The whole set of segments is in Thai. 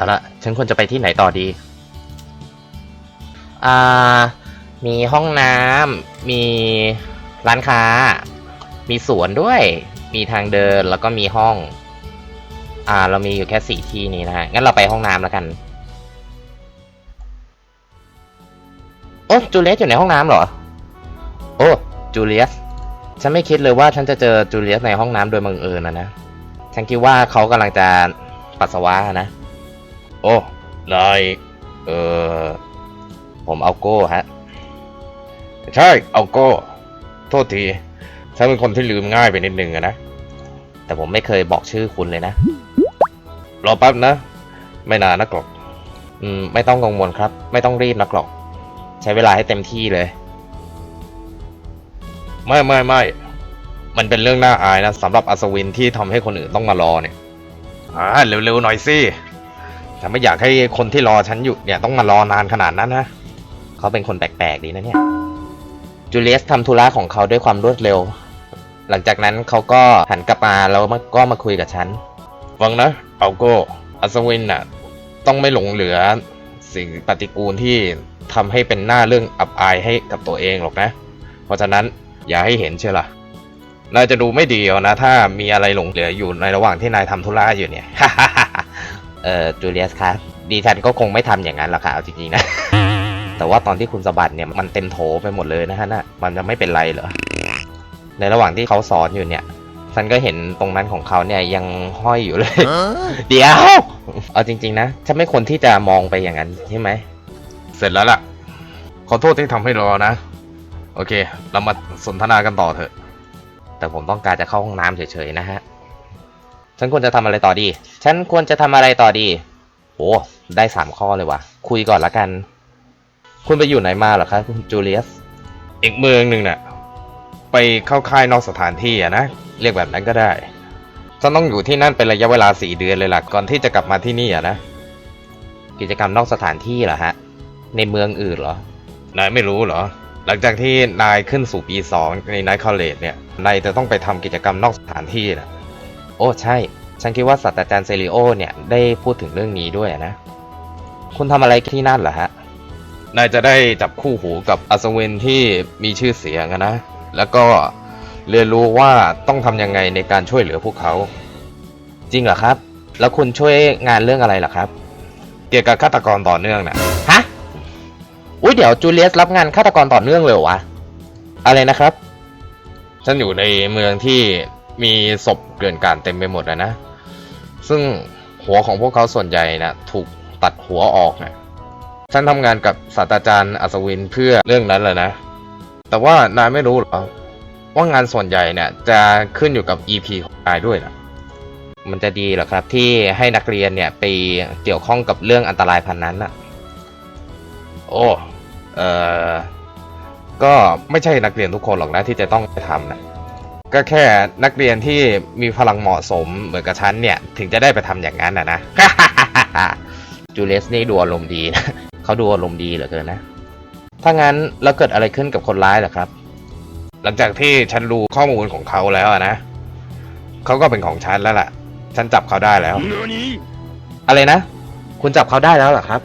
เอาละฉันควรจะไปที่ไหนต่อดี อ่า มีห้องน้ำ มีร้านค้า มีสวนด้วย มีทางเดินแล้วก็มีห้อง อ่า เรามีอยู่แค่สี่ที่นี้นะฮะ งั้นเราไปห้องน้ำแล้วกัน โอ้จูเลียสอยู่ในห้องน้ำเหรอ โอ้จูเลียส ฉันไม่คิดเลยว่าฉันจะเจอจูเลียสในห้องน้ำโดยบังเอิญนะนะ ฉันคิดว่าเขากำลังจะปัสสาวะนะ โอ้นายเออผมเอาโก้ฮะ ใช่เอาโก้ โทษทีฉันเป็นคนที่ลืมง่ายไปนิดนึงอะนะ แต่ผมไม่เคยบอกชื่อคุณเลยนะ รอแป๊บนะ ไม่นานนักหรอกอืม ไม่ต้องกังวลครับ ไม่ต้องรีบนักหรอก ใช้เวลาให้เต็มที่เลย ไม่ไม่ไม่มันเป็นเรื่องน่าอายนะสำหรับอัศวินที่ทำให้คนอื่นต้องมารอเนี่ยอ่าเร็วๆหน่อยสิ ฉันไม่อยากให้คนที่รอฉันอยู่เนี่ยต้องมารอนานขนาดนั้นนะ เขาเป็นคนแปลกๆดีนะเนี่ย จูเลียสทำธุระของเขาด้วยความรวดเร็ว หลังจากนั้นเขาก็หันกลับมาแล้วก็มาคุยกับฉัน ฟังนะเอาโก้อัศวินน่ะ ต้องไม่หลงเหลือสิ่งปฏิกูลที่ทำให้เป็นหน้าเรื่องอับอายให้กับตัวเองหรอกนะ เพราะฉะนั้นอย่าให้เห็นเชียวล่ะนายจะดูไม่ดีนะ ถ้ามีอะไรหลงเหลืออยู่ในระหว่างที่นายทำธุระอยู่เนี่ย เอ่อจูเลียสครับดิฉันก็คงไม่ทำอย่างนั้นหรอกค่ะเอาจริงๆนะ แต่ว่าตอนที่คุณสะบัดเนี่ยมันเต็มโถไปหมดเลยนะฮะน่ะมันจะไม่เป็นไรเหรอ ในระหว่างที่เขาสอนอยู่เนี่ยฉันก็เห็นตรงนั้นของเขาเนี่ยยังห้อยอยู่เลย เดี๋ยว เอาจริง ๆ นะฉันไม่ควรที่จะมองไปอย่างนั้นใช่ไหม เสร็จแล้วล่ะ ขอโทษที่ทำให้รอนะ โอเค เรามาสนทนากันต่อเถอะ แต่ผมต้องการจะเข้าห้องน้ำเฉยๆนะฮะ ฉันควรจะทำอะไรต่อดี ฉันควรจะทำอะไรต่อดี โอ้ได้สามข้อเลยว่ะ คุยก่อนละกัน คุณไปอยู่ไหนมาเหรอคะคุณจูเลียส อีกเมืองหนึ่งน่ะ ไปเข้าค่ายนอกสถานที่อะนะ เรียกแบบนั้นก็ได้ ฉันต้องอยู่ที่นั่นเป็นระยะเวลาสี่เดือนเลยล่ะ ก่อนที่จะกลับมาที่นี่อะนะ กิจกรรมนอกสถานที่เหรอฮะ ในเมืองอื่นเหรอ นายไม่รู้เหรอ หลังจากที่นายขึ้นสู่ปีสองในนายคอลเลจเนี่ย นายจะต้องไปทำกิจกรรมนอกสถานที่นะโอ้ใช่ ฉันคิดว่าศาสตราจารย์เซริโอเนี่ยได้พูดถึงเรื่องนี้ด้วยนะ คุณทำอะไรที่นั่นเหรอฮะ นายจะได้จับคู่หูกับอัศวินที่มีชื่อเสียงอะนะ แล้วก็เรียนรู้ว่าต้องทำยังไงในการช่วยเหลือพวกเขา จริงเหรอครับ แล้วคุณช่วยงานเรื่องอะไรเหรอครับ เกี่ยวกับฆาตกรต่อเนื่องนะฮะ อุ้ยเดี๋ยวจูเลียสรับงานฆาตกรต่อเนื่องเลยเหรอวะ อะไรนะครับ ฉันอยู่ในเมืองที่มีศพเกลื่อนกลาดเต็มไปหมดนะนะ ซึ่งหัวของพวกเขาส่วนใหญ่นะถูกตัดหัวออกนะฉันทำงานกับศาสตราจารย์อัศวินเพื่อเรื่องนั้นแหละนะ แต่ว่านายไม่รู้หรอว่างานส่วนใหญ่เนี่ยจะขึ้นอยู่กับ EP ของนายด้วยนะมันจะดีเหรอครับที่ให้นักเรียนเนี่ยไปเกี่ยวข้องกับเรื่องอันตรายพันนั้นอะโอ้เออก็ไม่ใช่นักเรียนทุกคนหรอกนะที่จะต้องไปทำนะ ก็แค่นักเรียนที่มีพลังเหมาะสมเหมือนกับฉันเนี่ย ถึงจะได้ไปทำอย่างนั้นนะนะ จูเลียสนี่ดูอารมณ์ดีนะเขาดูอารมณ์ดีเหลือเกินนะ ถ้างั้นแล้วเกิดอะไรขึ้นกับคนร้ายเหรอครับ หลังจากที่ฉันรู้ข้อมูลของเขาแล้วอะนะเขาก็เป็นของฉันแล้วล่ะ ฉันจับเขาได้แล้ว อะไรนะ คุณจับเขาได้แล้วเหรอครับ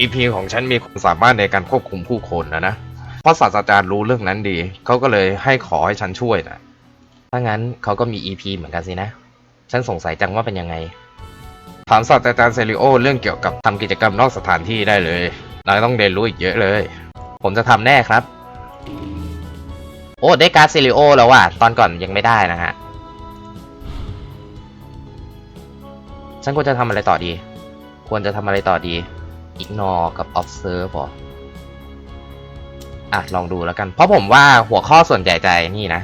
EP ของฉันมีความสามารถในการควบคุมผู้คนนะนะเพราะศาสตราจารย์รู้เรื่องนั้นดีเขาก็เลยให้ขอให้ฉันช่วยนะ ถ้างั้นเขาก็มี EP เหมือนกันสินะ ฉันสงสัยจังว่าเป็นยังไง ถามศาสตราจารย์เซริโอเรื่องเกี่ยวกับทำกิจกรรมนอกสถานที่ได้เลยนายต้องเรียนรู้อีกเยอะเลย ผมจะทำแน่ครับ โอ้ได้การ์ดซิลิโอแล้วว่ะ ตอนก่อนยังไม่ได้นะฮะ ฉันควรจะทำอะไรต่อดี ควรจะทำอะไรต่อดี ignore กับ observe เหรออะ ลองดูแล้วกัน เพราะผมว่าหัวข้อส่วนใหญ่ใจนี่นะ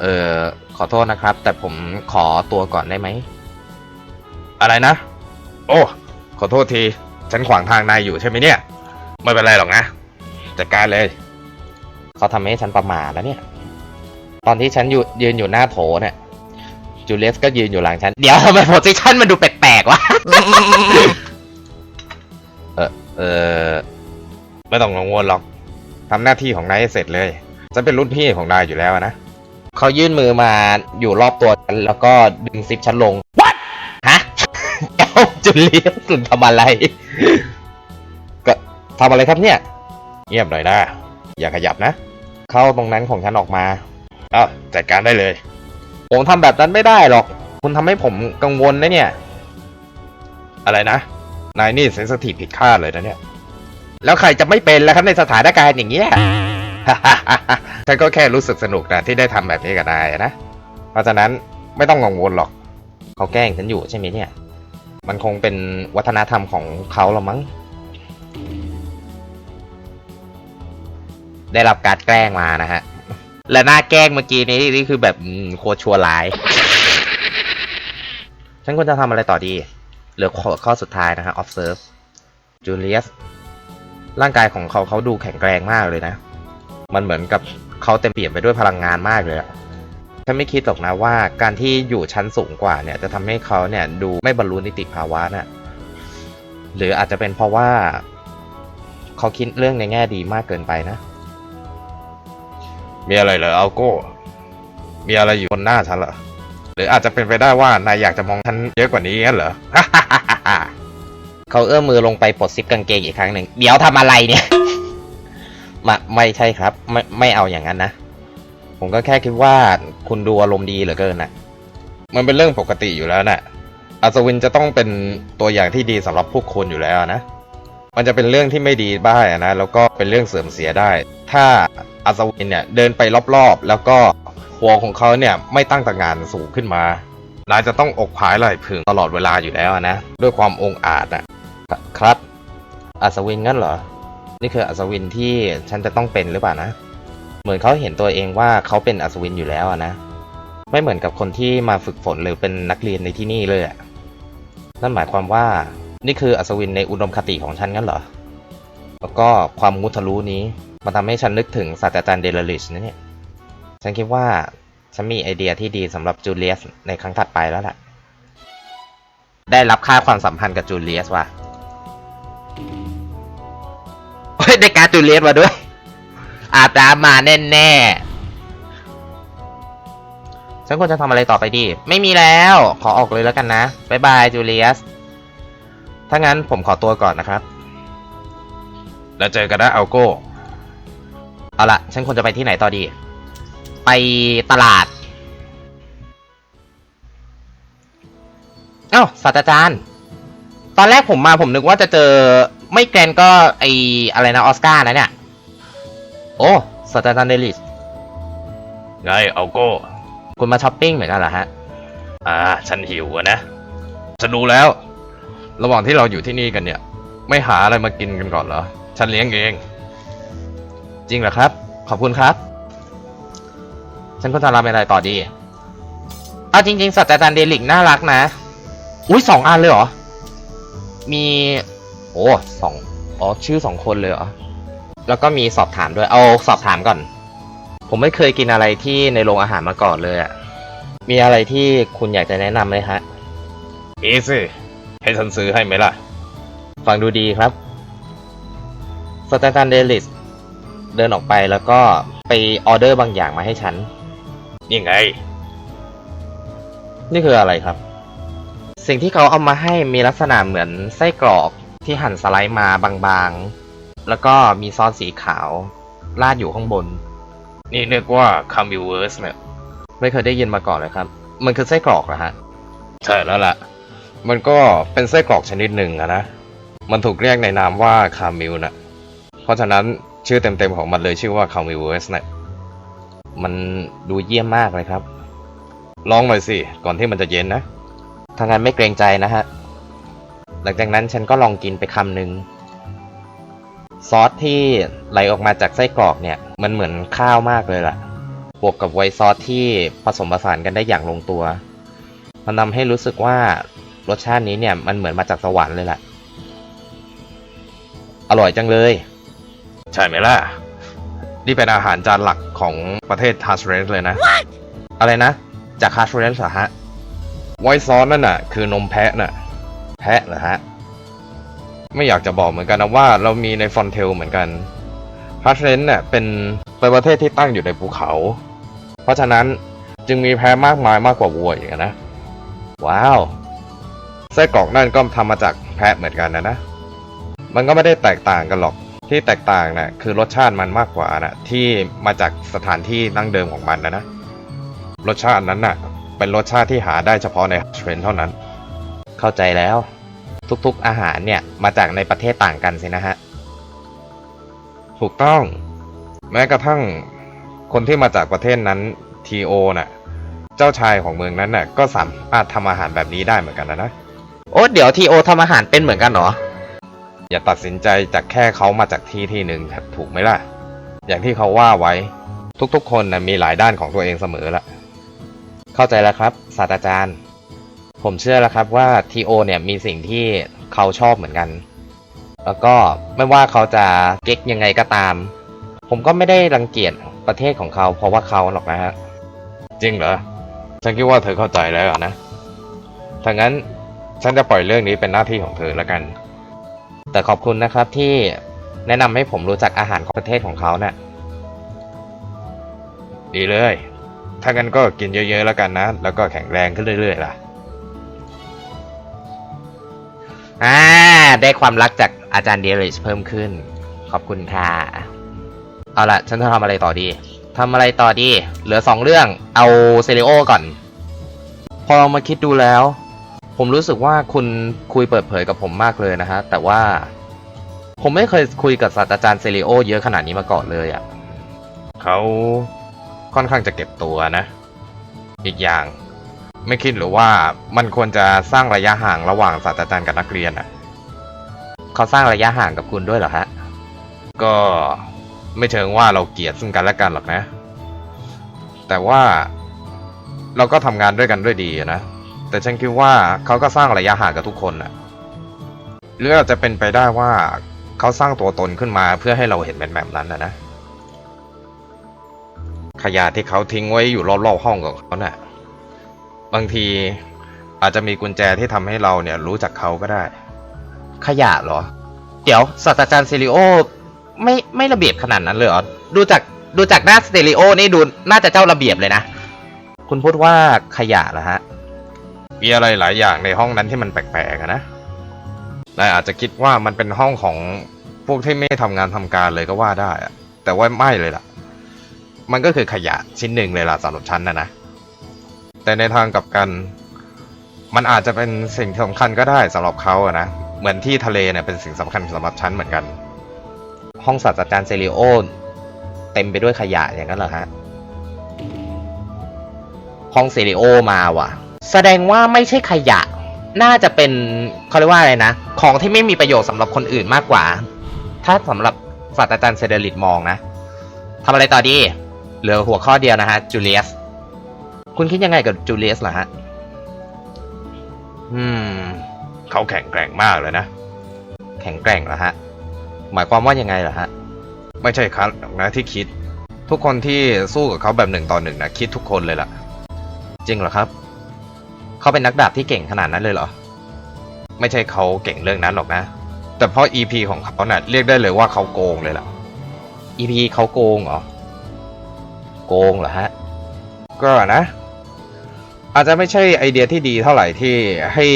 เออขอโทษนะครับ แต่ผมขอตัวก่อนได้ไหม อะไรนะ โอ้ ขอโทษที ฉันขวางทางนายอยู่ใช่ไหมเนี่ย ไม่เป็นไรหรอกนะ จัดการเลย เขาทำให้ฉันประมาทแล้วเนี่ย ตอนที่ฉันอยู่ยืนอยู่หน้าโถเนี่ยจูเลียสก็ยืนอยู่หลังฉัน เดี๋ยวทำไมโพสิชันมันดูแปลกๆวะ เออเออไม่ต้องกังวลหรอกทำหน้าที่ของนายให้เสร็จเลย ฉันเป็นรุ่นพี่ของนายอยู่แล้วนะ เขายื่นมือมาอยู่รอบตัวฉันแล้วก็ดึงซิปฉันลง What ฮะจุเลียสคุณทำอะไร ก็ทำอะไรครับเนี่ย เงียบหน่อยนะ อย่าขยับนะ เข้าตรงนั้นของฉันออกมาอ้าวจัดการได้เลย ผมทำแบบนั้นไม่ได้หรอก คุณทำให้ผมกังวลนะเนี่ย อะไรนะ นายนี่เซนสทีฟผิดคาดเลยนะเนี่ย แล้วใครจะไม่เป็นล่ะครับในสถานการณ์อย่างเงี้ย ฉันก็แค่รู้สึกสนุกนะที่ได้ทำแบบนี้กับนายนะ เพราะฉะนั้นไม่ต้องกังวลหรอก เขาแกล้งฉันอยู่ใช่ไหมเนี่ย มันคงเป็นวัฒนธรรมของเขาละมั้ง ได้รับการแกล้งมานะฮะ และหน้าแกล้งเมื่อกี้นี้นี่คือแบบโคตรชัวร้าย ฉันควรจะทำอะไรต่อดี เหลือข้อข้อสุดท้ายนะฮะ observe Julius ร่างกายของเขาเขาดูแข็งแกร่งมากเลยนะ มันเหมือนกับเขาเต็มเปี่ยมไปด้วยพลังงานมากเลยอะฉันไม่คิดหรอกนะว่าการที่อยู่ชั้นสูงกว่าเนี่ย จะทำให้เขาเนี่ยดูไม่บรรลุนิติภาวะน่ะหรืออาจจะเป็นเพราะว่า เขาคิดเรื่องในแง่ดีมากเกินไปนะ มีอะไรเหรอเอัลโก้ มีอะไรอยู่บนหน้าฉันเหรอหรืออาจจะเป็นไปได้ว่านายอยากจะมองฉันเยอะกว่านี้งั้นเหรอเขาเอื้อมมือลงไปปลดซิปกางเกงอีกครั้งหนึ่งเดี๋ยวทำอะไรเนี่ย มไม่ใช่ครับ ไม่ไม่เอาอย่างนั้นนะ ผมก็แค่คิดว่าคุณดูอารมณ์ดีเหลือเกินนะมันเป็นเรื่องปกติอยู่แล้วนะ่ะอัศวินจะต้องเป็นตัวอย่างที่ดีสำหรับพวกคุณอยู่แล้วนะ มันจะเป็นเรื่องที่ไม่ดีบ้างนะ แล้วก็เป็นเรื่องเสื่อมเสียได้ ถ้าอัศวินเนี่ยเดินไปรอบๆ แล้วก็หัวของเขาเนี่ยไม่ตั้งตระงานสูงขึ้นมานายจะต้องอกผายไหลพึงตลอดเวลาอยู่แล้วนะ ด้วยความองอาจนะครับ อัศวินงั้นเหรอ นี่คืออัศวินที่ฉันจะต้องเป็นหรือเปล่านะ เหมือนเขาเห็นตัวเองว่าเขาเป็นอัศวินอยู่แล้วนะ ไม่เหมือนกับคนที่มาฝึกฝนหรือเป็นนักเรียนในที่นี่เลยนั่นหมายความว่านี่คืออัศวินในอุดมคติของฉันงั้นเหรอ แล้วก็ความมุทะลุนี้มันทำให้ฉันนึกถึงศาสตราจารย์เดลลิชนะเนี่ย ฉันคิดว่าฉันมีไอเดียที่ดีสำหรับจูเลียสในครั้งถัดไปแล้วแหละ ได้รับค่าความสัมพันธ์กับจูเลียสว่ะ ได้การดจูเลียสมาด้วย อาบน้ำมาแน่แน่ๆฉันควรจะทำอะไรต่อไปดี ไม่มีแล้ว ขอออกเลยแล้วกันนะบ๊ายบายจูเลียส ถ้างั้นผมขอตัวก่อนนะครับ แล้วเจอกันนะอัลโก้ เอาละฉันควรจะไปที่ไหนต่อดี ไปตลาด เอ้าศาสตราจารย์ ตอนแรกผมมาผมนึกว่าจะเจอ ไม่แกรนก็ไออะไรนะออสการ์นะเนี่ย โอ้ศาสตราจารย์เดลิสไงอัลโก้ คุณมาช้อปปิ้งเหมือนกันเหรอฮะ อ่า ฉันหิวอะนะ ฉันรู้แล้ว ระหว่างที่เราอยู่ที่นี่กันเนี่ย ไม่หาอะไรมากินกันก่อนเหรอ ฉันเลี้ยงเอง จริงเหรอครับ ขอบคุณครับ ฉันควรจะรับอะไรต่อดี เอาจริงๆศาสตราจารย์เดลิกน่ารักนะ อุ้ยสองอันเลยเหรอ มี โอ้สองอ๋อชื่อสองคนเลยเหรอ แล้วก็มีสอบถามด้วย เอาสอบถามก่อน ผมไม่เคยกินอะไรที่ในโรงอาหารมาก่อนเลยอะมีอะไรที่คุณอยากจะแนะนำไหมฮะอีสิ ให้ฉันซื้อให้ไหมล่ะ ฟังดูดีครับศาสตราจารย์เดลิสเดินออกไปแล้วก็ไปออเดอร์บางอย่างมาให้ฉัน นี่ไง นี่คืออะไรครับ สิ่งที่เขาเอามาให้มีลักษณะเหมือนไส้กรอก ที่หั่นสไลด์มาบางๆ แล้วก็มีซอสสีขาว ราดอยู่ข้างบน นี่เรียกว่าคามิเวิร์สเนี่ยไม่เคยได้ยินมาก่อนเลยครับ มันคือไส้กรอกเหรอฮะ ใช่แล้วล่ะ มันก็เป็นไส้กรอกชนิดหนึ่งอะนะ มันถูกเรียกในนามว่าคามิลนะเพราะฉะนั้นชื่อเต็มๆของมันเลยชื่อว่าคามิเวิร์สเนี่ยมันดูเยี่ยมมากเลยครับ ลองหน่อยสิ ก่อนที่มันจะเย็นนะทางนั้นไม่เกรงใจนะฮะ หลังจากนั้นฉันก็ลองกินไปคำหนึ่งซอสที่ไหลออกมาจากไส้กรอกเนี่ย มันเหมือนข้าวมากเลยล่ะ บวกกับไวท์ซอสที่ผสมผสานกันได้อย่างลงตัว มันทำให้รู้สึกว่ารสชาตินี้เนี่ยมันเหมือนมาจากสวรรค์เลยล่ะ อร่อยจังเลย ใช่ไหมล่ะ นี่เป็นอาหารจานหลักของประเทศทัสเรนเลยนะอะไรนะ จากคาสเรนส์เหรอฮะไวท์ซอสนั่นน่ะ คือนมแพะน่ะ แพะเหรอฮะ ไม่อยากจะบอกเหมือนกันนะว่าเรามีในฟอนเทลเหมือนกันทัสเรนเนี่ยเป็นเป็นประเทศที่ตั้งอยู่ในภูเขา เพราะฉะนั้นจึงมีแพะมากมายมากกว่าวัวอย่างนะ ว้าวไส้กรอกนั่นก็ทำมาจากแพะเหมือนกันนะนะ มันก็ไม่ได้แตกต่างกันหรอกที่แตกต่างนะ่ะคือรสชาติมันมากกว่านะที่มาจากสถานที่ดั้งเดิมของมันนะนะรสชาตินั้นน่ะเป็นรสชาติที่หาได้เฉพาะในเทรนเท่านั้น เข้าใจแล้ว ทุกๆอาหารเนี่ย มาจากในประเทศต่างกันสินะฮะ ถูกต้อง แม้กระทั่งคนที่มาจากประเทศนั้นทีโอน่ะ เจ้าชายของเมืองนั้นน่ะ ก็สามารถทำอาหารแบบนี้ได้เหมือนกันนะนะ โอ้เดี๋ยวทีโอทำอาหารเป็นเหมือนกันเหรอ อย่าตัดสินใจจากแค่เขามาจากที่ที่หนึ่งครับถูกไหมล่ะ อย่างที่เขาว่าไว้ ทุกๆ คนนะมีหลายด้านของตัวเองเสมอละเข้าใจแล้วครับ ศาสตราจารย์ ผมเชื่อแล้วครับว่าทีโอเนี่ยมีสิ่งที่เขาชอบเหมือนกัน แล้วก็ไม่ว่าเขาจะเก๊กยังไงก็ตาม ผมก็ไม่ได้รังเกียจประเทศของเขาเพราะว่าเขาหรอกนะฮะ จริงเหรอ ฉันคิดว่าเธอเข้าใจแล้วนะ ถ้างั้นฉันจะปล่อยเรื่องนี้เป็นหน้าที่ของเธอแล้วกัน แต่ขอบคุณนะครับที่แนะนำให้ผมรู้จักอาหารของประเทศของเขาเนะ่ะ ดีเลย ถ้างั้นก็กินเยอะๆแล้วกันนะ แล้วก็แข็งแรงขึ้นเรื่อยๆล่ะ อ่า ได้ความรักจากอาจารย์เดลิชเพิ่มขึ้น ขอบคุณค่ะ เอาละฉันจะทำอะไรต่อดีทำอะไรต่อดี เหลือสองเรื่อง เอาเซริโอก่อน พอเรามาคิดดูแล้ว ผมรู้สึกว่าคุณคุยเปิดเผยกับผมมากเลยนะฮะ แต่ว่า ผมไม่เคยคุยกับศาสตราจารย์เซริโอเยอะขนาดนี้มาก่อนเลยอะ่ะเขาค่อนข้างจะเก็บตัวนะ อีกอย่าง ไม่คิดหรือว่ามันควรจะสร้างระยะห่างระหว่างศาสตราจารย์กับนักเรียนอะ เขาสร้างระยะห่างกับคุณด้วยเหรอฮะ ก็ไม่เชิงว่าเราเกลียดซึ่งกันและกันหรอกนะ แต่ว่าเราก็ทำงานด้วยกันด้วยดีนะ แต่ฉันคิดว่าเขาก็สร้างระยะห่างกับทุกคนน่ะหรืออาจจะเป็นไปได้ว่าเขาสร้างตัวตนขึ้นมาเพื่อให้เราเห็นเป็นแบบนั้นนะนะขยะที่เขาทิ้งไว้อยู่รอบๆห้องของเขาน่ะ บางทีอาจจะมีกุญแจที่ทำให้เราเนี่ยรู้จักเขาก็ได้ ขยะเหรอ เดี๋ยวศาสตราจารย์เซริโอ ไม่ไม่ระเบียบขนาดนั้นเลยเหรอ ดูจากดูจากหน้าสเตริโอนี่ดูน่าจะเจ้าระเบียบเลยนะ คุณพูดว่าขยะเหรอฮะ มีอะไรหลายอย่างในห้องนั้นที่มันแปลกๆอะนะนายอาจจะคิดว่ามันเป็นห้องของพวกที่ไม่ทำงานทำการเลยก็ว่าได้อะแต่ว่าไม่เลยล่ะ มันก็คือขยะชิ้นหนึ่งเลยล่ะสำหรับฉันนะนะ แต่ในทางกลับกัน มันอาจจะเป็นสิ่งสำคัญก็ได้สำหรับเขาอะนะ เหมือนที่ทะเลเนี่ยเป็นสิ่งสำคัญสำหรับฉันเหมือนกัน ห้องศาสตราจารย์เซริโอเต็มไปด้วยขยะอย่างนั้นเหรอฮะ ห้องเซริโอมาว่ะ แสดงว่าไม่ใช่ขยะ น่าจะเป็นเขาเรียกว่าอะไรนะ ของที่ไม่มีประโยชน์สำหรับคนอื่นมากกว่า ถ้าสำหรับศาสตราจารย์เซเดลิตมองนะทำอะไรต่อดี เหลือหัวข้อเดียวนะฮะจูเลียส คุณคิดยังไงกับจูเลียสเหรอฮะ อืม เขาแข็งแกร่งมากเลยนะ แข็งแกร่งเหรอฮะ หมายความว่ายังไงเหรอฮะ ไม่ใช่ครับนะที่คิด ทุกคนที่สู้กับเขาแบบหนึ่งต่อหนึ่งนะคิดทุกคนเลยล่ะ จริงเหรอครับ เขาเป็นนักดาบที่เก่งขนาดนั้นเลยเหรอ ไม่ใช่เขาเก่งเรื่องนั้นหรอกนะ แต่เพราะ EP ของเขาเนะ่ะเรียกได้เลยว่าเขาโกงเลยล่ะ EP เขาโกงเหรอ โกงเหรอฮะ ก็นะ อาจจะไม่ใช่ไอเดียที่ดีเท่าไหร่ที่ให้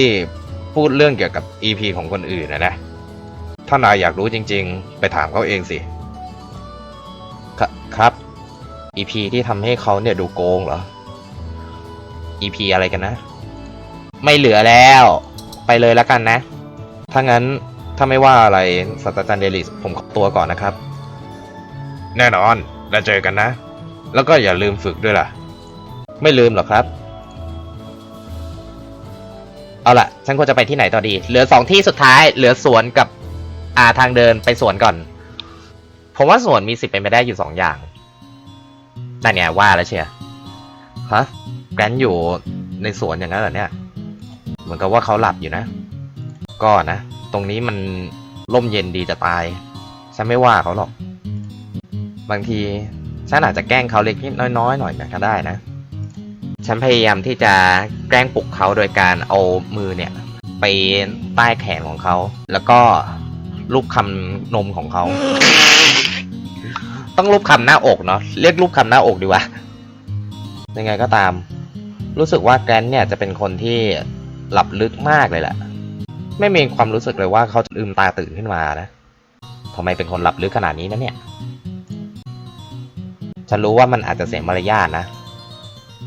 พูดเรื่องเกี่ยวกับ EP ของคนอื่นนะนะ ถ้านายอยากรู้จริง ๆ ไปถามเขาเองสิคครับ EP ที่ทำให้เขาเนี่ยดูโกงเหรอ EP อะไรกันนะ ไม่เหลือแล้ว ไปเลยแล้วกันนะ ถ้างั้นถ้าไม่ว่าอะไรศาสตราจารย์เดลิสผมขอตัวก่อนนะครับ แน่นอน แล้วเจอกันนะ แล้วก็อย่าลืมฝึกด้วยล่ะ ไม่ลืมหรอกครับ เอาล่ะฉันควรจะไปที่ไหนต่อดี เหลือสองที่สุดท้าย เหลือสวนกับอ่าทางเดินไปสวนก่อน ผมว่าสวนมีสิทธิ์เป็นไปได้อยู่สองอย่างนั่นเนี่ยว่าแล้วเชียร์ฮะแกรนอยู่ในสวนอย่างนั้นเหรอเนี่ย เหมือนกับว่าเขาหลับอยู่นะ ก็นะ ตรงนี้มันร่มเย็นดีจะตาย ฉันไม่ว่าเขาหรอก บางทีฉันอาจจะแกล้งเขาเล็กนิดน้อยๆหน่อยก็ได้นะ ฉันพยายามที่จะแกล้งปลุกเขาโดยการเอามือเนี่ย ไปใต้แขนของเขา แล้วก็ลูบคำนมของเขา ต้องลูบคำหน้าอกเนาะเรียกลูบคำหน้าอกดีกว่ายังไงก็ตาม รู้สึกว่าแกรนเนี่ยจะเป็นคนที่หลับลึกมากเลยแหละไม่มีความรู้สึกเลยว่าเขาจะลืมตาตื่นขึ้นมานะทำไมเป็นคนหลับลึกขนาดนี้นะเนี่ย ฉันรู้ว่ามันอาจจะเสียมารยาทนะ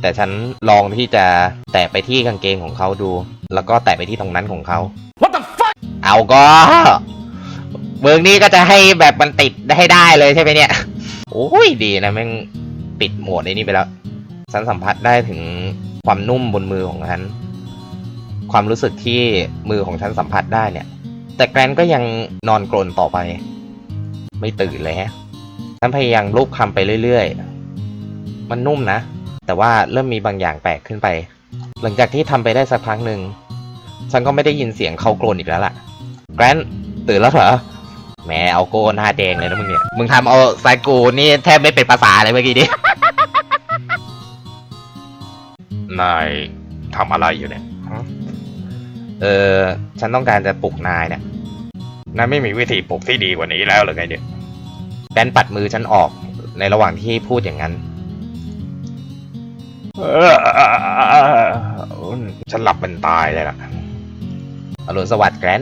แต่ฉันลองที่จะแตะไปที่กางเกงของเขาดู แล้วก็แตะไปที่ตรงนั้นของเขา What the fuck เอาก็เมืองนี้ก็จะให้แบบมันติดให้ได้เลยใช่ไหมเนี่ย โอ้ยดีนะแม่งปิดโหมดไอ้นี่ไปแล้ว ฉันสัมผัสได้ถึงความนุ่มบนมือของฉัน ความรู้สึกที่มือของฉันสัมผัสได้เนี่ย แต่แกรนก็ยังนอนกรนต่อไป ไม่ตื่นเลยฮะ ฉันพยายามลูบคำไปเรื่อยๆ มันนุ่มนะ แต่ว่าเริ่มมีบางอย่างแปลกขึ้นไป หลังจากที่ทำไปได้สักพักหนึ่งฉันก็ไม่ได้ยินเสียงเขากรนอีกแล้วล่ะ แกรนตื่นแล้วเหรอแหมเอาโกหน้าแดงเลยนะมึงเนี่ย มึงทำเอาไซกูนี่แทบไม่เป็นภาษาเลยเมื่อกี้นี้ นายทำอะไรอยู่เนี่ย เออ ฉันต้องการจะปลุกนายเนี่ย นายไม่มีวิธีปลุกที่ดีกว่านี้แล้วหรือไงเนี่ย แกรนปัดมือฉันออกในระหว่างที่พูดอย่างนั้นเออ ฉันหลับเป็นตายเลยล่ะอรุณสวัสดิ์แกรน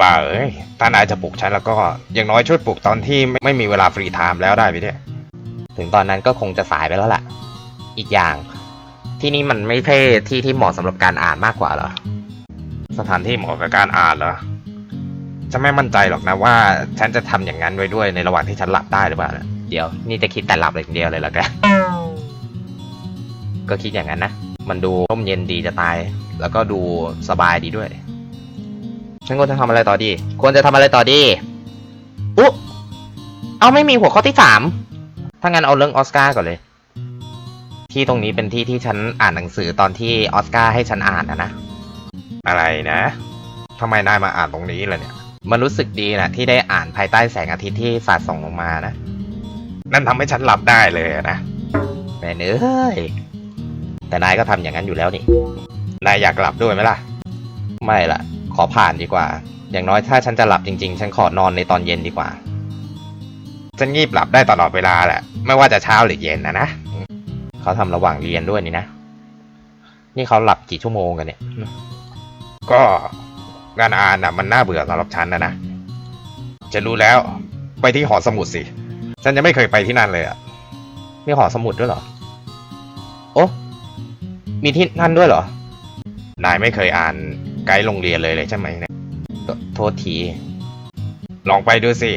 บ้าเอ้ย ถ้านายจะปลุกฉันแล้วก็ อย่างน้อยช่วยปลุกตอนที่ไม่ไม,มีเวลาฟรีไทม์แล้วได้ไหมเนี่ยถึงตอนนั้นก็คงจะสายไปแล้วล่ะ อีกอย่าง ที่นี่มันไม่ใช่ที่ที่เหมาะสำหรับการอ่านมากกว่าเหรอ สถานที่เหมาะกับการอ่านเหรอฉันไม่มั่นใจหรอกนะว่า ฉันจะทำอย่างนั้นไว้ด้วยในระหว่างที่ฉันหลับได้หรือเปล่านะเดี๋ยว นี่จะคิดแต่หลับอย่างเดียวเลยเหรอแก ก็คิดอย่างนั้นนะ มันดูร่มเย็นดีจะตาย แล้วก็ดูสบายดีด้วย ฉันควรจะทำอะไรต่อดี ควรจะทำอะไรต่อดีอุ๊เอาไม่มีหัวข้อที่สามถ้างั้นเอาเรื่องออสการ์ก่อนเลย ที่ตรงนี้เป็นที่ที่ฉันอ่านหนังสือตอนที่ออสการ์ให้ฉันอ่านนะนะ อะไรนะทำไมนายมาอ่านตรงนี้ล่ะเนี่ย มันรู้สึกดีนะที่ได้อ่านภายใต้แสงอาทิตย์ที่สาดส่องลงมานะ นั่นทำให้ฉันหลับได้เลยอะนะแม่เนื้อย แต่นายก็ทำอย่างนั้นอยู่แล้วนี่ นายอยากหลับด้วยไหมล่ะ ไม่ละขอผ่านดีกว่า อย่างน้อยถ้าฉันจะหลับจริงๆ ฉันขอนอนในตอนเย็นดีกว่า ฉันงีบหลับได้ตลอดเวลาแหละ ไม่ว่าจะเช้าหรือเย็นนะนะ เขาทำระหว่างเรียนด้วยนี่นะ นี่เขาหลับกี่ชั่วโมงกันเนี่ย ก็งานอ่านน่ะมันน่าเบื่อสำหรับฉันนะนะ จะรู้แล้ว ไปที่หอสมุดสิ ฉันยังไม่เคยไปที่นั่นเลยอะ มีหอสมุดด้วยเหรอ โอ้ มีที่นั่นด้วยเหรอ นายไม่เคยอ่านไกด์โรงเรียนเลยเลยใช่ไหมเนี่ยโทษที ลองไปดูสิ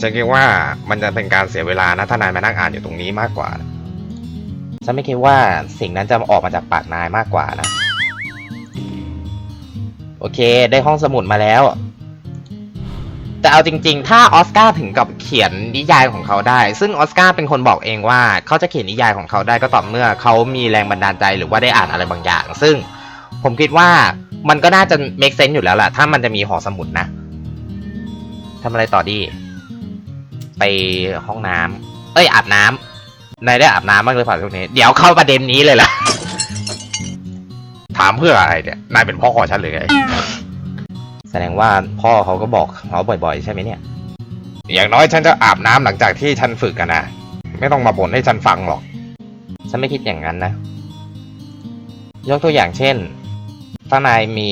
ฉันคิดว่ามันจะเป็นการเสียเวลานะถ้านายมานั่งอ่านอยู่ตรงนี้มากกว่า ฉันไม่คิดว่าสิ่งนั้นจะออกมาจากปากนายมากกว่านะ โอเค ได้ห้องสมุดมาแล้ว แต่เอาจริงๆ ถ้าออสการ์ถึงกับเขียนนิยายของเขาได้ ซึ่งออสการ์เป็นคนบอกเองว่าเขาจะเขียนนิยายของเขาได้ก็ต่อเมื่อเขามีแรงบันดาลใจหรือว่าได้อ่านอะไรบางอย่าง ซึ่งผมคิดว่ามันก็น่าจะ make sense อยู่แล้วล่ะ ถ้ามันจะมีหอสมุดนะทำอะไรต่อดี ไปห้องน้ำเอ้ยอาบน้ำนายได้อาบน้ำบ้างหรือเปล่าช่วงนี้ เดี๋ยวเข้าประเด็นนี้เลยล่ะ ถามเพื่ออะไรเนี่ย นายเป็นพ่อของฉันหรือไง แสดงว่าพ่อเขาก็บอกเขาบ่อยๆ ใช่ไหมเนี่ย อย่างน้อยฉันจะอาบน้ำหลังจากที่ฉันฝึกกันนะ ไม่ต้องมาบ่นให้ฉันฟังหรอก ฉันไม่คิดอย่างนั้นนะ ยกตัวอย่างเช่น ถ้านายมี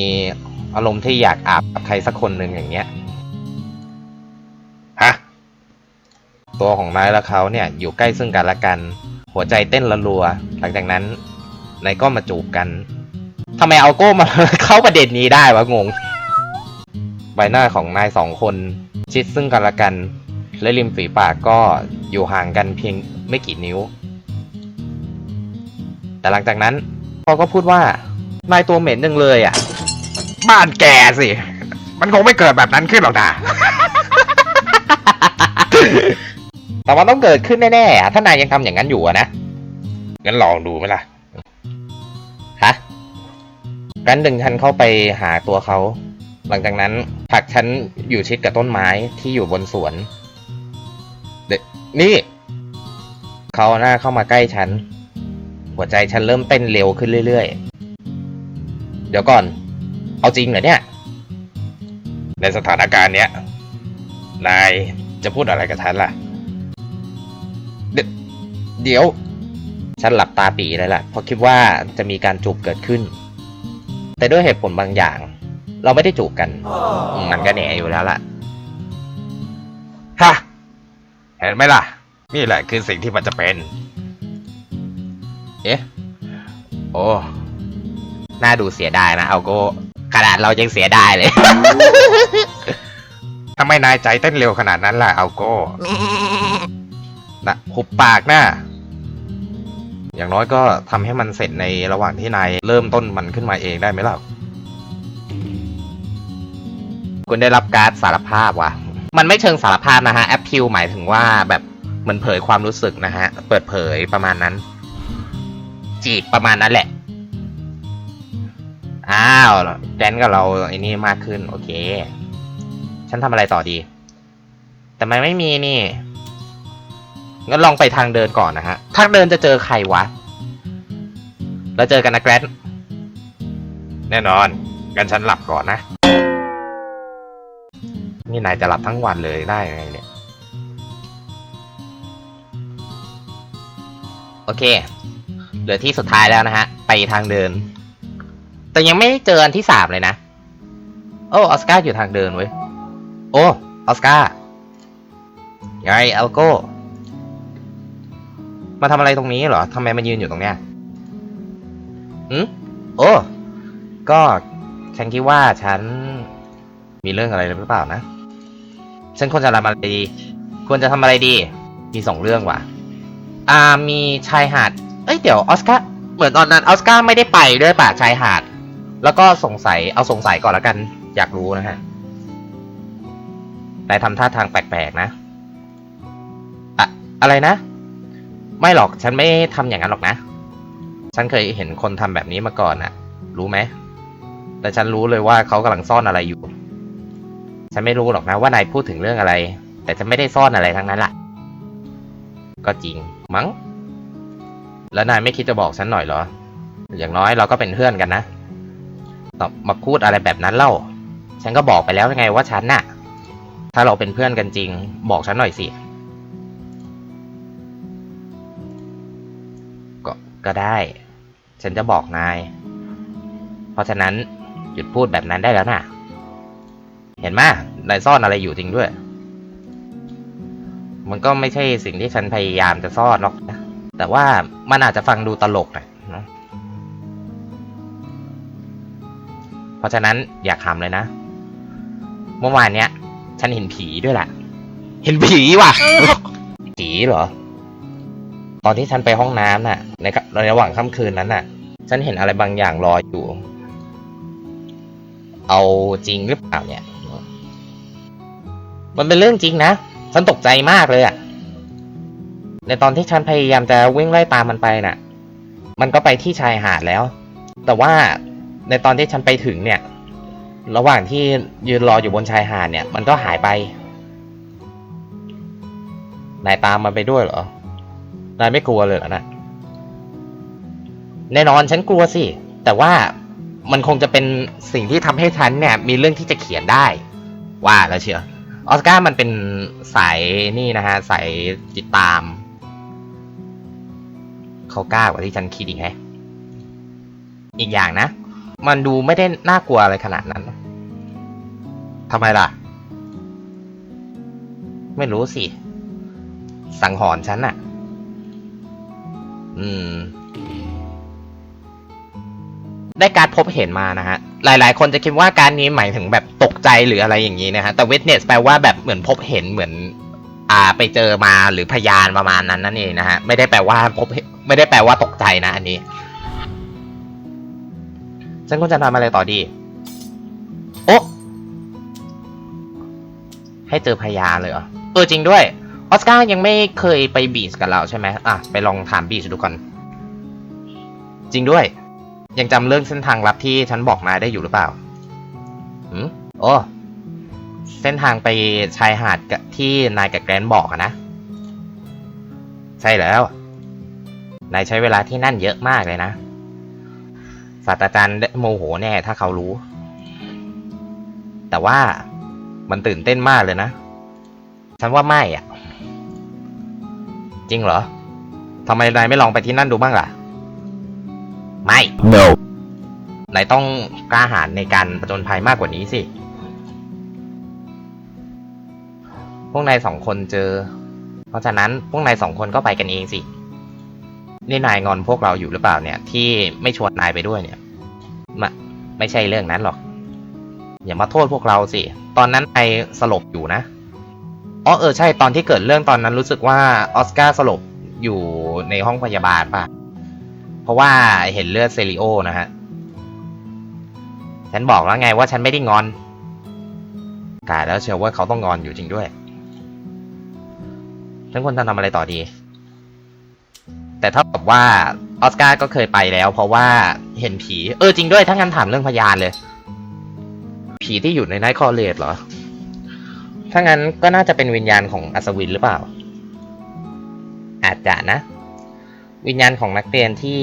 อารมณ์ที่อยากอาบกับใครสักคนหนึ่งอย่างเงี้ย ฮะ ตัวของนายและเขาเนี่ยอยู่ใกล้ซึ่งกันและกัน หัวใจเต้นระรัว หลังจากนั้นนายก็มาจูบกันทำไมเอาโก้มาเข้าประเด็นนี้ได้วะงง บหน้าของนายสองคน ชิดซึ่งกันและกัน และริมฝีปากก็อยู่ห่างกันเพียงไม่กี่นิ้ว แต่หลังจากนั้นเขาก็พูดว่า นายตัวเหม็นจังเลยอะ บ้านแกสิ มันคงไม่เกิดแบบนั้นขึ้นหรอกนะ แต่มันต้องเกิดขึ้นแน่ๆอะถ้านายยังทำอย่างนั้นอยู่อะนะ งั้นลองดูไหมล่ะ ฮะกันดึงฉันเข้าไปหาตัวเขา หลังจากนั้นผักฉันอยู่ชิดกับต้นไม้ที่อยู่บนสวนเด็กนี่ เขาหน้าเข้ามาใกล้ฉัน หัวใจฉันเริ่มเต้นเร็วขึ้นเรื่อยๆ เดี๋ยวก่อน เอาจริงเหรอเนี่ย ในสถานการณ์เนี้ย นายจะพูดอะไรกับฉันล่ะ เดี๋ยว ฉันหลับตาปีเลยล่ะ เพราะคิดว่าจะมีการจูบเกิดขึ้น แต่ด้วยเหตุผลบางอย่าง เราไม่ได้จูบกันอืมมันก็แหน่อยู่แล้วล่ะฮะเห็นไหมล่ะ นี่แหละคือสิ่งที่มันจะเป็น เอ๊ะ โอ้ น่าดูเสียดายนะเอาโก็ขนาดเรายังเสียดายเลย ทำไมนายใจเต้นเร็วขนาดนั้นล่ะเอาโก้นะหุบปากนะอย่างน้อยก็ทำให้มันเสร็จในระหว่างที่นายเริ่มต้นมันขึ้นมาเองได้ไหมล่ะ คุณได้รับการ์ดสารภาพว่ะ มันไม่เชิงสารภาพนะฮะแอปพิวหมายถึงว่าแบบเหมันเผยความรู้สึกนะฮะ เปิดเผยประมาณนั้น จีบประมาณนั้นแหละ อ้าวแดนกับเราไอ้นี่มากขึ้น โอเค ฉันทำอะไรต่อดี แต่มันไม่มีนี่งั้นลองไปทางเดินก่อนนะฮะ ทางเดินจะเจอใครวะ แล้วเจอกันนะแกรนแน่นอนงั้นฉันหลับก่อนนะ นี่นายจะหลับทั้งวันเลยได้ไงเนี่ย โอเค เหลือที่สุดท้ายแล้วนะฮะ ไปทางเดิน แต่ยังไม่เจออันที่สามเลยนะ โอ้ออสการ์อยู่ทางเดินเว้ย โอ้ออสการ์ไงเอลโก้ มาทำอะไรตรงนี้เหรอทำไมมายืนอยู่ตรงเนี้ยอืมโอ้ ก็ฉันคิดว่าฉันมีเรื่องอะไรหรือเปล่านะ ฉันควรจะทำอะไรดี ควรจะทำอะไรดี มีสองเรื่องว่ะ อ่า มีชายหาด เอ้ย เดี๋ยวออสการ์ เหมือนตอนนั้นออสการ์ไม่ได้ไปด้วยป่ะชายหาด แล้วก็สงสัย เอาสงสัยก่อนแล้วกัน อยากรู้นะฮะนายทำท่าทางแปลกๆนะอะอะไรนะ ไม่หรอก ฉันไม่ทำอย่างนั้นหรอกนะ ฉันเคยเห็นคนทำแบบนี้มาก่อนน่ะรู้ไหม แต่ฉันรู้เลยว่าเขากำลังซ่อนอะไรอยู่ ฉันไม่รู้หรอกนะว่านายพูดถึงเรื่องอะไร แต่ฉันไม่ได้ซ่อนอะไรทั้งนั้นล่ะ ก็จริงมั้ง แล้วนายไม่คิดจะบอกฉันหน่อยเหรอ อย่างน้อยเราก็เป็นเพื่อนกันนะต่อมาพูดอะไรแบบนั้นเล่า ฉันก็บอกไปแล้วไงว่าฉันน่ะ ถ้าเราเป็นเพื่อนกันจริง บอกฉันหน่อยสิ ก็ก็ได้ ฉันจะบอกนาย เพราะฉะนั้นหยุดพูดแบบนั้นได้แล้วน่ะ เห็นไหมนายซ่อนอะไรอยู่จริงด้วย มันก็ไม่ใช่สิ่งที่ฉันพยายามจะซ่อนหรอกนะ แต่ว่ามันอาจจะฟังดูตลกหน่อยเนอะเพราะฉะนั้นอย่าขำเลยนะ เมื่อวานเนี้ย ฉันเห็นผีด้วยแหละ เห็นผีว่ะ ผีเหรอ ตอนที่ฉันไปห้องน้ำน่ะ ในในระหว่างค่ำคืนนั้นน่ะ ฉันเห็นอะไรบางอย่างลอยอยู่ เอาจริงหรือเปล่าเนี่ย มันเป็นเรื่องจริงนะ ฉันตกใจมากเลยอะในตอนที่ฉันพยายามจะวิ่งไล่ตามมันไปน่ะ มันก็ไปที่ชายหาดแล้ว แต่ว่าในตอนที่ฉันไปถึงเนี่ย ระหว่างที่ยืนรออยู่บนชายหาดเนี่ย มันก็หายไป นายตามมันไปด้วยเหรอ นายไม่กลัวเลยเหรอนะแน่นอนฉันกลัวสิ แต่ว่ามันคงจะเป็นสิ่งที่ทำให้ฉันเนี่ย มีเรื่องที่จะเขียนได้ ว่าแล้วเชียว ออสการ์มันเป็นสายนี่นะฮะสายติดตาม เขากล้ากว่าที่ฉันคิดอีกแฮะอีกอย่างนะ มันดูไม่ได้น่ากลัวอะไรขนาดนั้นทำไมล่ะ ไม่รู้สิ สังหรณ์ฉันอะอืม ได้การพบเห็นมานะฮะ หลายๆ คนจะคิดว่าการนี้หมายถึงแบบตกใจหรืออะไรอย่างนี้นะฮะ แต่ witness แปลว่าแบบเหมือนพบเห็นเหมือนอ่าไปเจอมาหรือพยานประมาณนั้นนั่นเองนะฮะ ไม่ได้แปลว่าพบเห็นไม่ได้แปลว่าตกใจนะอันนี้ฉันควรจะทำอะไรต่อดี โอ้ให้เจอพยานเลยเหรอ เออจริงด้วย ออสการ์ยังไม่เคยไปบีชกับเราใช่ไหมอะ ไปลองถามบีชดูก่อน จริงด้วย ยังจำเรื่องเส้นทางลับที่ฉันบอกนายได้อยู่หรือเปล่าหืมโอ้เส้นทางไปชายหาดที่นายกับแกรนบอกอะนะ ใช่แล้ว นายใช้เวลาที่นั่นเยอะมากเลยนะ ศาสตราจารย์โมโหแน่ถ้าเขารู้ แต่ว่ามันตื่นเต้นมากเลยนะ ฉันว่าไม่อะจริงเหรอทำไมนายไม่ลองไปที่นั่นดูบ้างล่ะ ไม่ no นายต้องกล้าหาญในการประจนภัยมากกว่านี้สิ พวกนายสองคนเจอ เพราะฉะนั้นพวกนายสองคนก็ไปกันเองสิ นี่นายงอนพวกเราอยู่หรือเปล่าเนี่ย ที่ไม่ชวนนายไปด้วยเนี่ยมะไม่ใช่เรื่องนั้นหรอก อย่ามาโทษพวกเราสิ ตอนนั้นนายสลบอยู่นะ อ๋อเออใช่ตอนที่เกิดเรื่องตอนนั้นรู้สึกว่าออสการ์สลบอยู่ในห้องพยาบาลป่ะเพ ราะว่าเห็นเลือดเซริโอนะฮะ ฉันบอกแล้วไงว่าฉันไม่ได้งอน กายแล้วเชื่อว่าเขาต้องงอนอยู่จริงด้วย ฉันควรจะทำอะไรต่อดี แต่เท่ากับว่าออสการ์ก็เคยไปแล้ว เพราะว่าเห็นผี เออจริงด้วย ถ้างั้นถามเรื่องพยานเลย ผีที่อยู่ในไนท์คอเลจเหรอ ถ้างั้นก็น่าจะเป็นวิญญาณของอัศวินหรือเปล่า อาจจะนะ วิญญาณของนักเรียนที่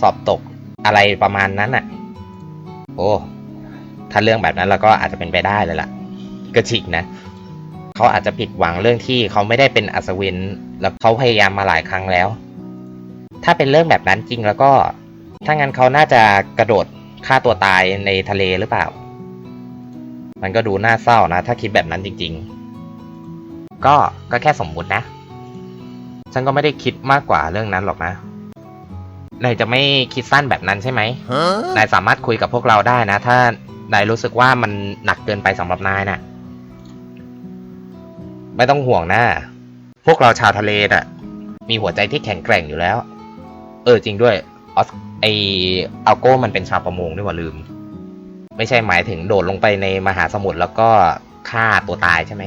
สอบตกอะไรประมาณนั้นอะ โอ้ ถ้าเรื่องแบบนั้นเราก็อาจจะเป็นไปได้เลยล่ะ ก็จริงนะ เขาอาจจะผิดหวังเรื่องที่เขาไม่ได้เป็นอัศวิน แล้วเขาพยายามมาหลายครั้งแล้ว ถ้าเป็นเรื่องแบบนั้นจริงแล้วก็ ถ้างั้นเขาน่าจะกระโดดฆ่าตัวตายในทะเลหรือเปล่า มันก็ดูน่าเศร้านะ ถ้าคิดแบบนั้นจริง ๆ ก็ ก็แค่สมมุตินะ ฉันก็ไม่ได้คิดมากกว่าเรื่องนั้นหรอกนะ นายจะไม่คิดสั้นแบบนั้นใช่ไหม นายสามารถคุยกับพวกเราได้นะ ถ้านายรู้สึกว่ามันหนักเกินไปสำหรับนายน่ะ ไม่ต้องห่วงนะ พวกเราชาวทะเลน่ะ มีหัวใจที่แข็งแกร่งอยู่แล้ว เออจริงด้วยออสไออัลโก้มันเป็นชาวประมงด้วยว่าลืม ไม่ใช่หมายถึงโดดลงไปในมหาสมุทรแล้วก็ฆ่าตัวตายใช่ไหม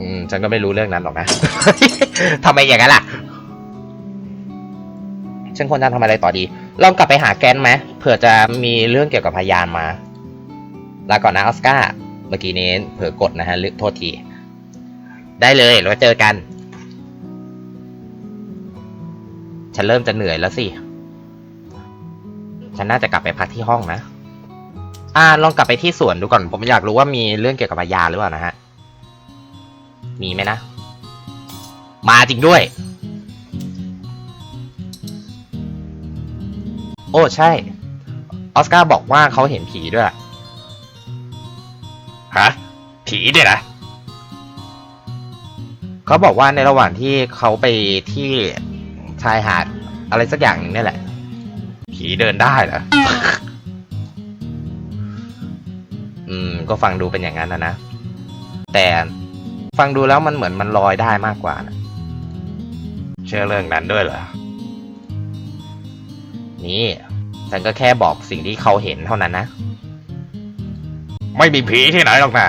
อืม ฉันก็ไม่รู้เรื่องนั้นหรอกนะ ทำไมอย่างนั้นล่ะ ฉันควรจะทำอะไรต่อดี ลองกลับไปหาแกนไหมเผื่อจะมีเรื่องเกี่ยวกับพยานมา ลาก่อนนะออสการ์ เมื่อกี้นี้เผลอกดนะฮะโทษที ได้เลย แล้วเจอกัน ฉันเริ่มจะเหนื่อยแล้วสิ ฉันน่าจะกลับไปพักที่ห้องนะ อ่า ลองกลับไปที่สวนดูก่อน ผมอยากรู้ว่ามีเรื่องเกี่ยวกับพยานหรือเปล่านะฮะ มีไหมนะ มาจริงด้วย โอ้ใช่ ออสการ์บอกว่าเขาเห็นผีด้วยฮะผีเนี่ยนะเขาบอกว่าในระหว่างที่เขาไปที่ชายหาดอะไรสักอย่างหนึ่งนี่แหละ ผีเดินได้เหรอ อืม ก็ฟังดูเป็นอย่างนั้นนะนะ แต่ ฟังดูแล้วมันเหมือนมันลอยได้มากกว่านะเชื่อเรื่องนั้นด้วยเหรอ นี่ ฉันก็แค่บอกสิ่งที่เขาเห็นเท่านั้นนะ ไม่มีผีที่ไหนหรอกนะ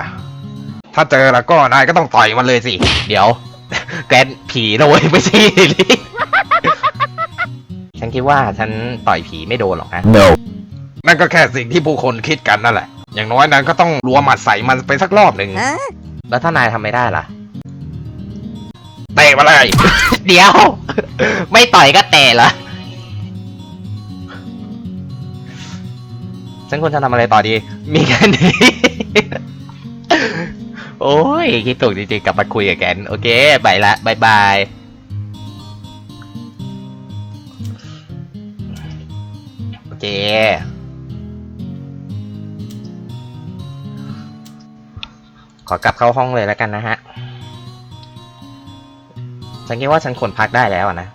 ถ้าเจอแล้วก็นายก็ต้องต่อยมันเลยสิ เดี๋ยว แกนผีนะเว้ยไม่ใช่ลิงฉันคิดว่าฉันต่อยผีไม่โดนหรอกนะ no นั่นก็แค่สิ่งที่ผู้คนคิดกันนั่นแหละ อย่างน้อยนั้นก็ต้องรัวหมัดใส่มันไปสักรอบหนึ่ง แล้วถ้านายทำไม่ได้ล่ะเตะมาเลย เดี๋ยว ไม่ต่อยก็เตะเหรอฉันควรจะทำอะไรต่อดี มีแค่นี้ โอ้ย คิดถูกจริงๆ กลับมาคุยกับแกน โอเคบายละบายบายโอเค ขอกลับเข้าห้องเลยแล้วกันนะฮะ ฉันคิดว่าฉันควรพักได้แล้วอะนะ